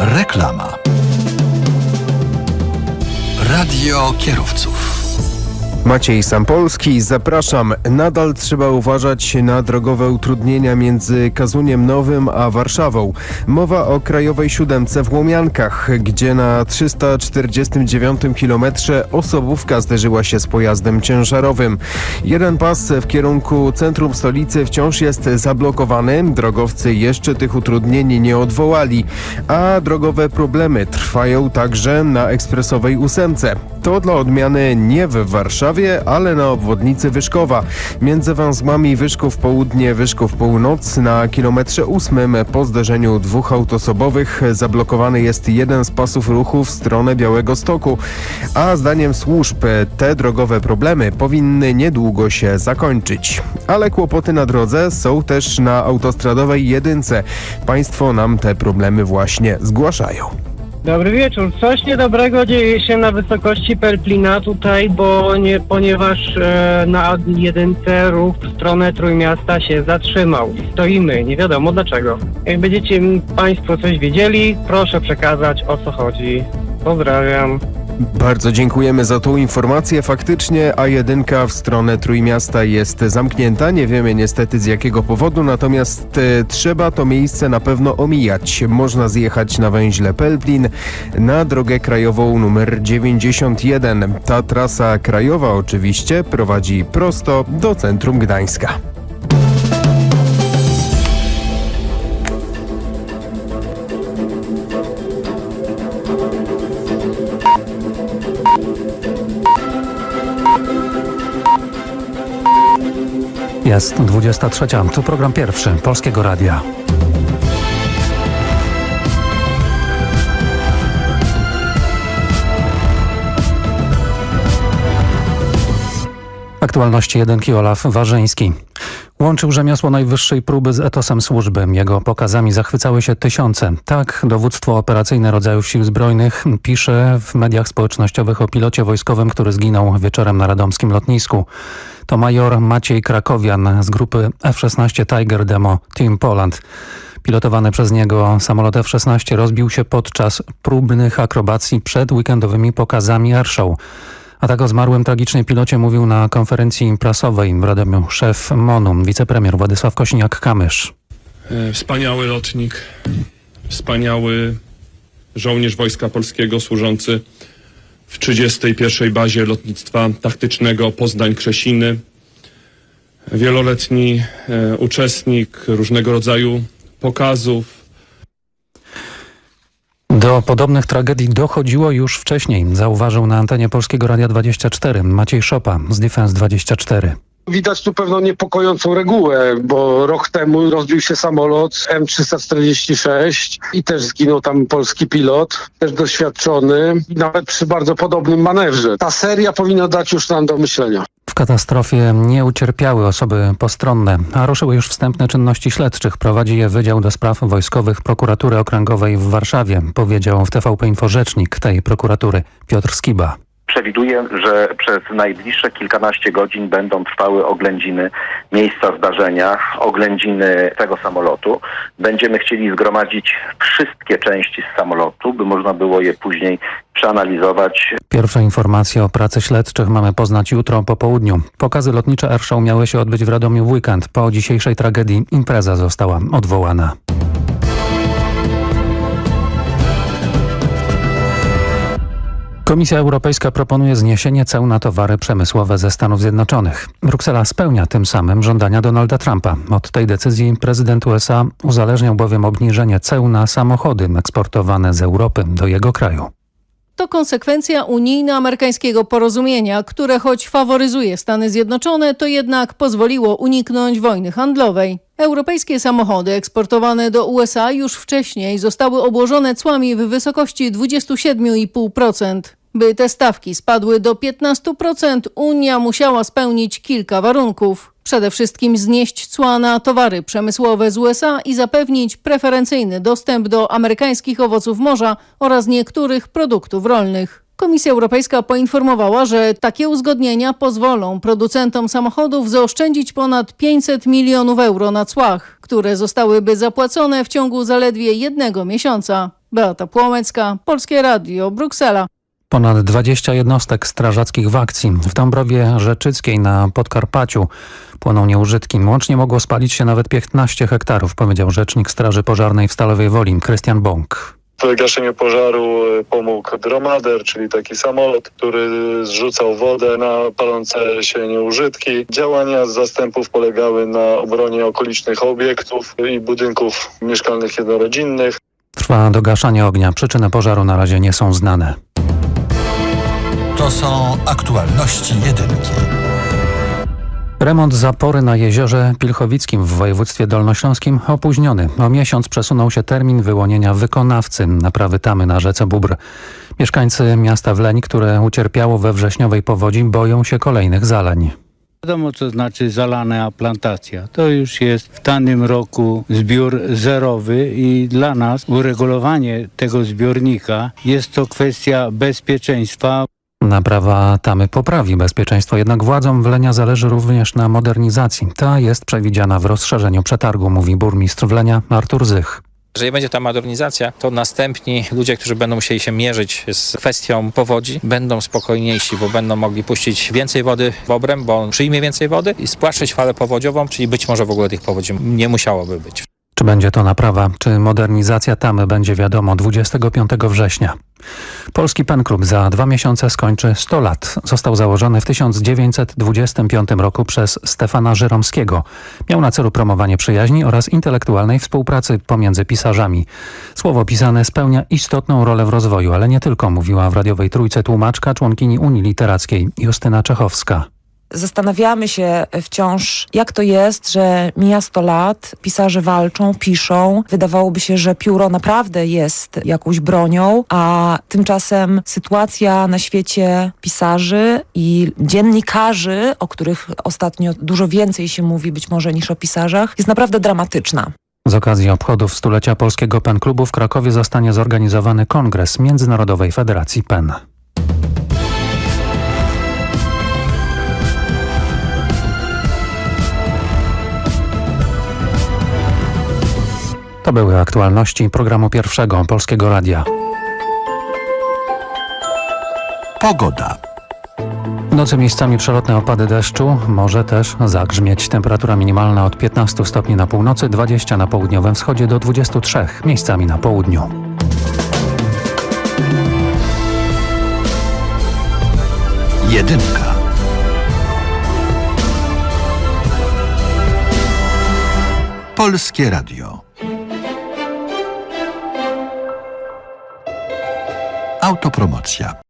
Reklama. Radio kierowców. Maciej Sampolski, zapraszam. Nadal trzeba uważać na drogowe utrudnienia między Kazuniem Nowym a Warszawą. Mowa o Krajowej Siódemce w Łomiankach, gdzie na 349 km osobówka zderzyła się z pojazdem ciężarowym. Jeden pas w kierunku centrum stolicy wciąż jest zablokowany. Drogowcy jeszcze tych utrudnień nie odwołali, a drogowe problemy trwają także na ekspresowej ósemce. To dla odmiany nie w Warszawie, ale na obwodnicy Wyszkowa. Między węzłami Wyszków Południe, Wyszków Północ na kilometrze ósmym po zderzeniu dwóch autosobowych zablokowany jest jeden z pasów ruchu w stronę Białego Stoku. A zdaniem służb te drogowe problemy powinny niedługo się zakończyć. Ale kłopoty na drodze są też na autostradowej jedynce. Państwo nam te problemy właśnie zgłaszają. Dobry wieczór. Coś niedobrego dzieje się na wysokości Pelplina tutaj, bo nie, ponieważ e, na jedynce ruch w stronę Trójmiasta się zatrzymał. Stoimy, nie wiadomo dlaczego. Jak będziecie Państwo coś wiedzieli, proszę przekazać o co chodzi. Pozdrawiam. Bardzo dziękujemy za tą informację. Faktycznie A1 w stronę Trójmiasta jest zamknięta. Nie wiemy niestety z jakiego powodu, natomiast e, trzeba to miejsce na pewno omijać. Można zjechać na węźle Pelplin na drogę krajową numer 91. Ta trasa krajowa oczywiście prowadzi prosto do centrum Gdańska. Jest 23. Tu program pierwszy Polskiego Radia. Aktualności jedynki Olaf Warzyński. Łączył rzemiosło najwyższej próby z etosem służby. Jego pokazami zachwycały się tysiące. Tak dowództwo operacyjne rodzajów sił zbrojnych pisze w mediach społecznościowych o pilocie wojskowym, który zginął wieczorem na radomskim lotnisku. To major Maciej Krakowian z grupy F-16 Tiger Demo Team Poland. Pilotowany przez niego samolot F-16 rozbił się podczas próbnych akrobacji przed weekendowymi pokazami Airshow. A tak o zmarłym tragicznie pilocie mówił na konferencji prasowej w Radomiu szef MONU, wicepremier Władysław Kośniak-Kamysz. E, Wspaniały lotnik, wspaniały żołnierz Wojska Polskiego służący w 31. bazie lotnictwa taktycznego Poznań-Krzesiny. Wieloletni e, uczestnik różnego rodzaju pokazów, Do podobnych tragedii dochodziło już wcześniej, zauważył na antenie Polskiego Radia 24 Maciej Szopa z Defense 24. Widać tu pewną niepokojącą regułę, bo rok temu rozbił się samolot M346 i też zginął tam polski pilot, też doświadczony, nawet przy bardzo podobnym manewrze. Ta seria powinna dać już nam do myślenia. Katastrofie nie ucierpiały osoby postronne, a ruszyły już wstępne czynności śledczych. Prowadzi je Wydział do Spraw Wojskowych Prokuratury Okręgowej w Warszawie, powiedział w TVP Info rzecznik tej prokuratury Piotr Skiba. Przewiduje, że przez najbliższe kilkanaście godzin będą trwały oględziny miejsca zdarzenia, oględziny tego samolotu. Będziemy chcieli zgromadzić wszystkie części z samolotu, by można było je później przeanalizować, Pierwsze informacje o pracy śledczych mamy poznać jutro po południu. Pokazy lotnicze Airshow miały się odbyć w Radomiu w weekend. Po dzisiejszej tragedii impreza została odwołana. Komisja Europejska proponuje zniesienie ceł na towary przemysłowe ze Stanów Zjednoczonych. Bruksela spełnia tym samym żądania Donalda Trumpa. Od tej decyzji prezydent USA uzależniał bowiem obniżenie ceł na samochody eksportowane z Europy do jego kraju. To konsekwencja unijno-amerykańskiego porozumienia, które choć faworyzuje Stany Zjednoczone, to jednak pozwoliło uniknąć wojny handlowej. Europejskie samochody eksportowane do USA już wcześniej zostały obłożone cłami w wysokości 27,5%. By te stawki spadły do 15%, Unia musiała spełnić kilka warunków. Przede wszystkim znieść cła na towary przemysłowe z USA i zapewnić preferencyjny dostęp do amerykańskich owoców morza oraz niektórych produktów rolnych. Komisja Europejska poinformowała, że takie uzgodnienia pozwolą producentom samochodów zaoszczędzić ponad 500 milionów euro na cłach, które zostałyby zapłacone w ciągu zaledwie jednego miesiąca. Beata Płomecka, Polskie Radio, Bruksela. Ponad 20 jednostek strażackich w akcji. W Dąbrowie Rzeczyckiej na Podkarpaciu płoną nieużytki. Łącznie mogło spalić się nawet 15 hektarów, powiedział rzecznik Straży Pożarnej w Stalowej Woli, Krystian Bąk. W gaszeniu pożaru pomógł dromader, czyli taki samolot, który zrzucał wodę na palące się nieużytki. Działania z zastępów polegały na obronie okolicznych obiektów i budynków mieszkalnych jednorodzinnych. Trwa dogaszanie ognia. Przyczyny pożaru na razie nie są znane. To są aktualności jedynki. Remont zapory na jeziorze Pilchowickim w województwie dolnośląskim opóźniony. O miesiąc przesunął się termin wyłonienia wykonawcy naprawy tamy na rzece Bóbr. Mieszkańcy miasta Wleń, które ucierpiało we wrześniowej powodzi, boją się kolejnych zaleń. Wiadomo, co znaczy zalana plantacja. To już jest w danym roku zbiór zerowy i dla nas uregulowanie tego zbiornika jest to kwestia bezpieczeństwa. Naprawa tamy poprawi bezpieczeństwo, jednak władzom Wlenia zależy również na modernizacji. Ta jest przewidziana w rozszerzeniu przetargu, mówi burmistrz Wlenia Artur Zych. Jeżeli będzie ta modernizacja, to następni ludzie, którzy będą musieli się mierzyć z kwestią powodzi, będą spokojniejsi, bo będą mogli puścić więcej wody w obręb, bo on przyjmie więcej wody i spłaszczyć falę powodziową, czyli być może w ogóle tych powodzi nie musiałoby być. Czy będzie to naprawa, czy modernizacja tamy będzie wiadomo 25 września. Polski Pen Club za dwa miesiące skończy 100 lat. Został założony w 1925 roku przez Stefana Żeromskiego. Miał na celu promowanie przyjaźni oraz intelektualnej współpracy pomiędzy pisarzami. Słowo pisane spełnia istotną rolę w rozwoju, ale nie tylko, mówiła w radiowej trójce tłumaczka, członkini Unii Literackiej Justyna Czechowska. Zastanawiamy się wciąż, jak to jest, że mija 100 lat, pisarze walczą, piszą. Wydawałoby się, że pióro naprawdę jest jakąś bronią, a tymczasem sytuacja na świecie pisarzy i dziennikarzy, o których ostatnio dużo więcej się mówi być może niż o pisarzach, jest naprawdę dramatyczna. Z okazji obchodów stulecia Polskiego Pen Klubu w Krakowie zostanie zorganizowany kongres Międzynarodowej Federacji PEN. To były aktualności programu pierwszego Polskiego Radia. Pogoda. Nocy miejscami przelotne opady deszczu, może też zagrzmieć. Temperatura minimalna od 15 stopni na północy, 20 na południowym wschodzie do 23 miejscami na południu. Jedynka. Polskie Radio. Autopromocja.